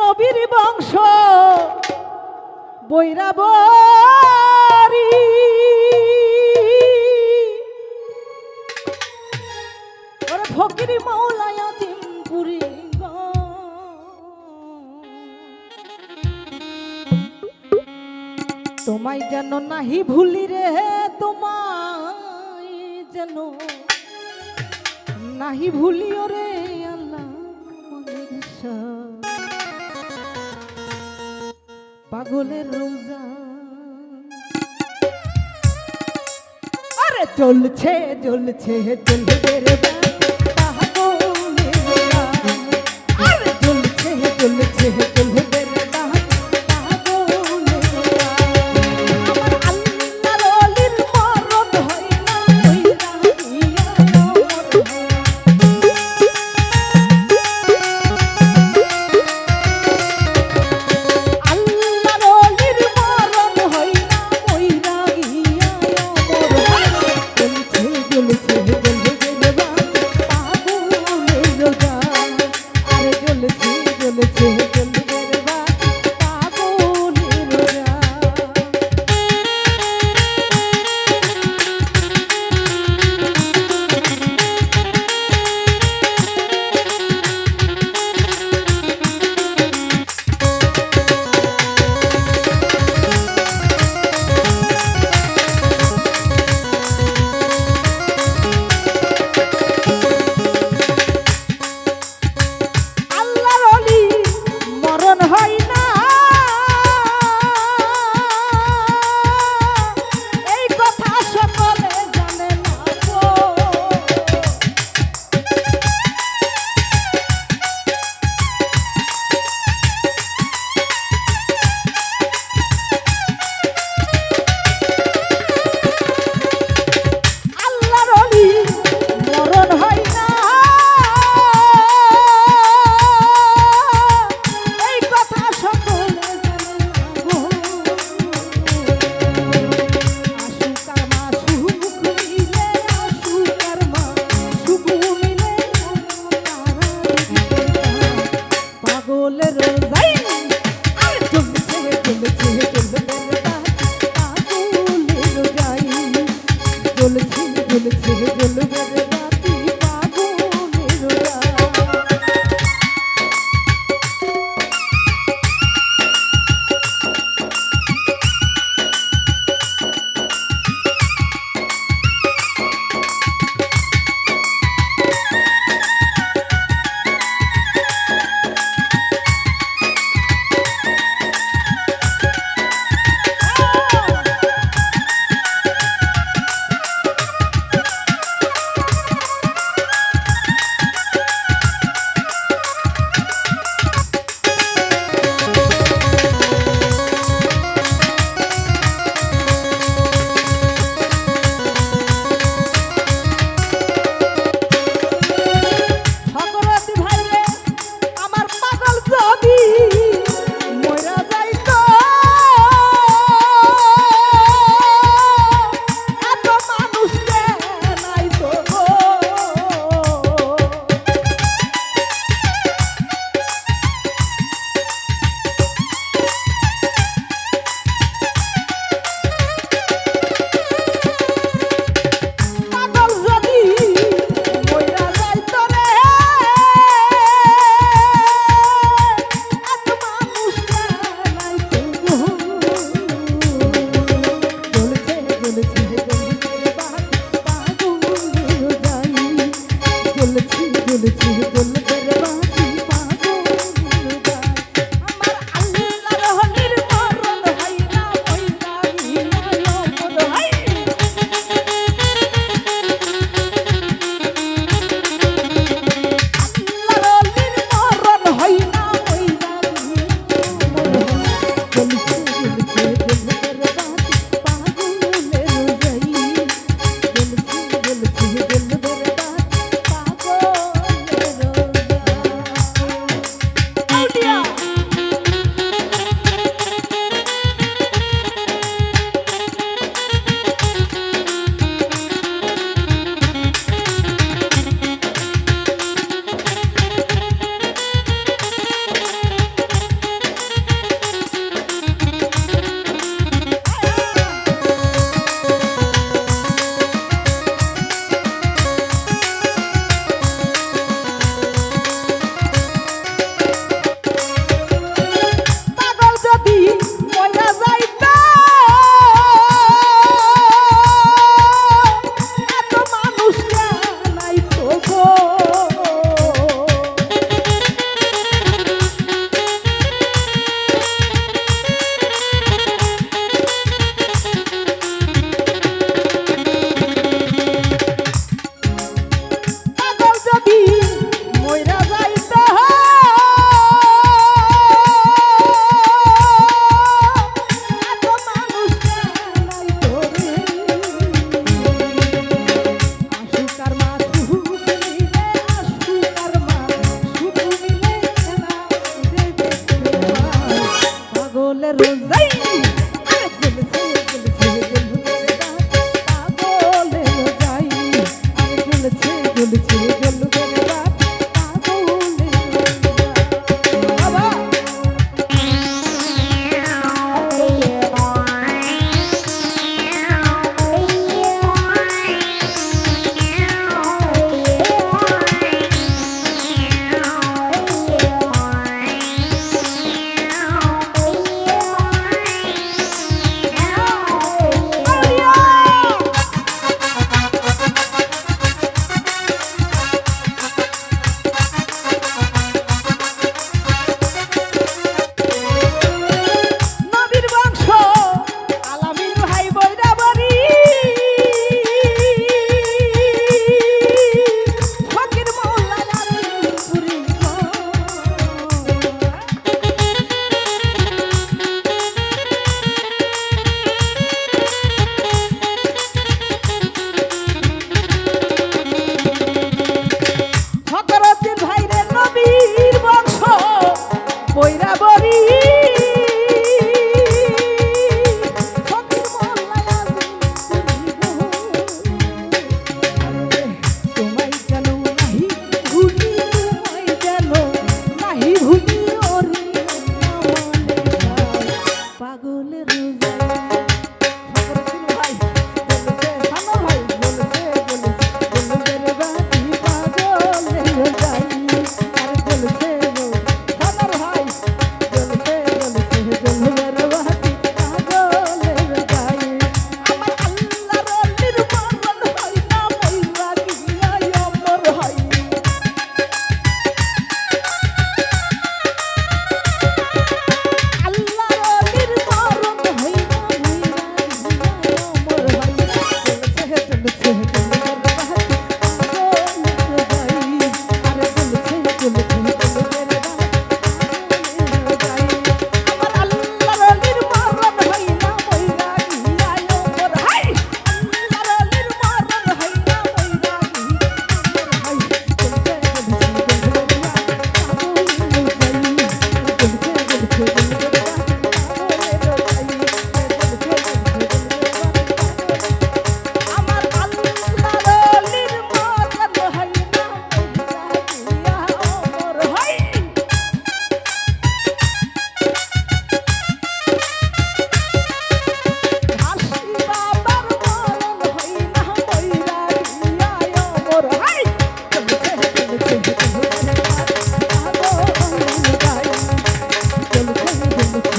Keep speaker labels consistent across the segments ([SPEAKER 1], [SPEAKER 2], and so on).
[SPEAKER 1] নবীর বংশ। বৈরাব ফকির মৌলায়া তিমপুরি তোমায় যেন নাহি ভুলি রে, তোমায় যেন নাহি ভুলিও রে। পাগলের রোজা। আরে চলছে চলছে চলবে রে বা চলেছে বলবে খেলেছি বললে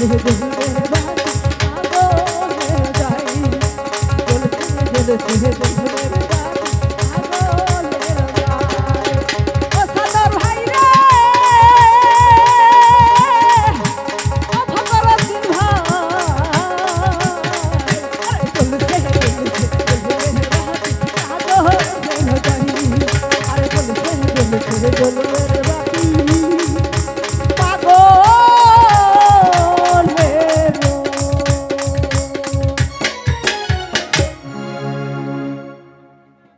[SPEAKER 1] Thank you.